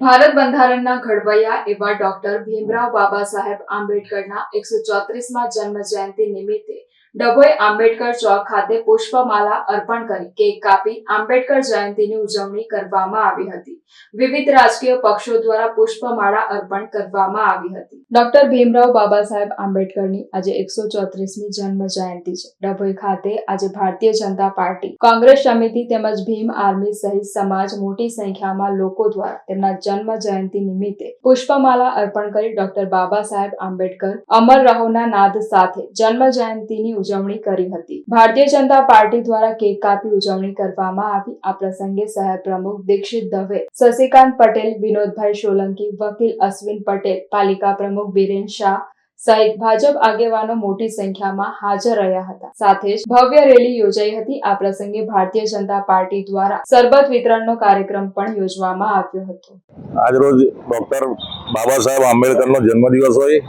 ભારત બંધારણના ઘડવૈયા એવા ડોક્ટર ભીમરાવ બાબા સાહેબ આંબેડકરના એકસો ચોત્રીસમાં જન્મ જયંતિ નિમિત્તે ડભોઈ આંબેડકર ચોક ખાતે પુષ્પમાલા અર્પણ કરી કેક કાપી આંબેડકર જયંતિની ઉજવણી કરવામાં આવી હતી. વિવિધ રાજકીય પક્ષો દ્વારા પુષ્પમાળા અર્પણ કરવામાં આવી હતી. ડોક્ટર ભીમરાવ બાબા સાહેબ આંબેડકરની આજે એકસો ચોત્રીસમી જન્મ જયંતિ છે. ડભોઈ ખાતે આજે ભારતીય જનતા પાર્ટી, કોંગ્રેસ સમિતિ તેમજ ભીમ આર્મી સહિત સમાજ મોટી સંખ્યામાં લોકો દ્વારા તેમના જન્મ જયંતિ નિમિત્તે પુષ્પમાલા અર્પણ કરી ડોક્ટર બાબા સાહેબ આંબેડકર અમર રહોના નાદ સાથે જન્મ જયંતિની ઉજવણી કરી હતી. ભારતીય જનતા પાર્ટી દ્વારા કેક કાપી ઉજવણી કરવામાં આવી. આ પ્રસંગે શહેર પ્રમુખ દીક્ષિત દવે, શશિકાંત પટેલ, વિનોદભાઈ સોલંકી, વકીલ અશ્વિન પટેલ, પાલિકા પ્રમુખ બિરેન શાહ સહિત ભાજપ આગેવાનો મોટી સંખ્યામાં હાજર રહ્યા હતા. સાથે જ ભવ્ય રેલી યોજાઈ હતી. આ પ્રસંગે ભારતીય જનતા પાર્ટી દ્વારા સરબત વિતરણનો કાર્યક્રમ પણ યોજવામાં આવ્યો હતો. આજરોજ ડોક્ટર બાબા સાહેબ આંબેડકરનો જન્મદિવસ હોય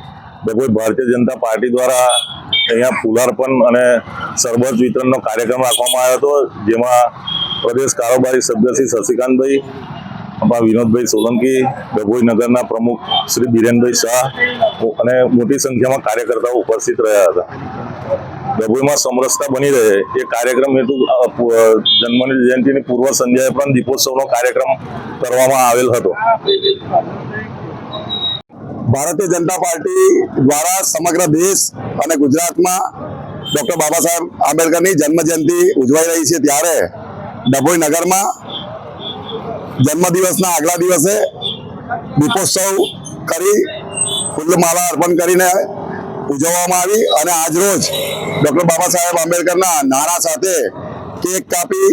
ડભોઈ ભારતીય જનતા પાર્ટી દ્વારા અહીંયા ફુલાર્પણ અને સરબત વિતરણનો કાર્યક્રમ રાખવામાં આવ્યો હતો, જેમાં પ્રદેશ કારોબારી સભ્ય શ્રી શશિકાંતભાઈ આપણા વિનોદભાઈ સોલંકી, ડભોઈ નગરના પ્રમુખ શ્રી બિરેનભાઈ શાહ અને મોટી સંખ્યામાં કાર્યકર્તાઓ ઉપસ્થિત રહ્યા હતા. ડભોઈમાં સમરસતા બની રહે. એ કાર્યક્રમ હેતુ જન્મની જયંતિની પૂર્વ સંધ્યાએ પણ દીપોત્સવનો કાર્યક્રમ કરવામાં આવેલ હતો. ભારતીય જનતા પાર્ટી દ્વારા સમગ્ર દેશ અને ગુજરાતમાં ડૉક્ટર બાબા સાહેબ આંબેડકરની જન્મ જયંતિ ઉજવાઈ રહી છે ત્યારે ડભોઈ નગરમાં જન્મદિવસના આગલા દિવસે દીપોત્સવ કરી ફૂલમાળા અર્પણ કરીને ઉજવવામાં આવી અને આજરોજ ડૉક્ટર બાબા સાહેબ આંબેડકરના નારા સાથે કેક કાપી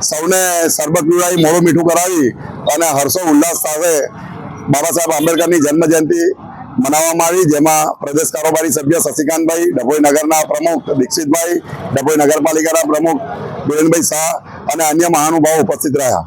સૌને સરબત પીવડાવી, મોડું મીઠું કરાવી અને હર્ષો ઉલ્લાસ સાથે બાબા સાહેબ આંબેડકરની જન્મ જયંતિ મનાવવામાં આવી, જેમાં પ્રદેશ કારોબારી સભ્ય શશિકાંતભાઈ, ડભોઈ નગરના પ્રમુખ દીક્ષિતભાઈ, ડભોઈ નગરપાલિકાના પ્રમુખ બિરેનભાઈ શાહ અને અન્ય મહાનુભાવો ઉપસ્થિત રહ્યા.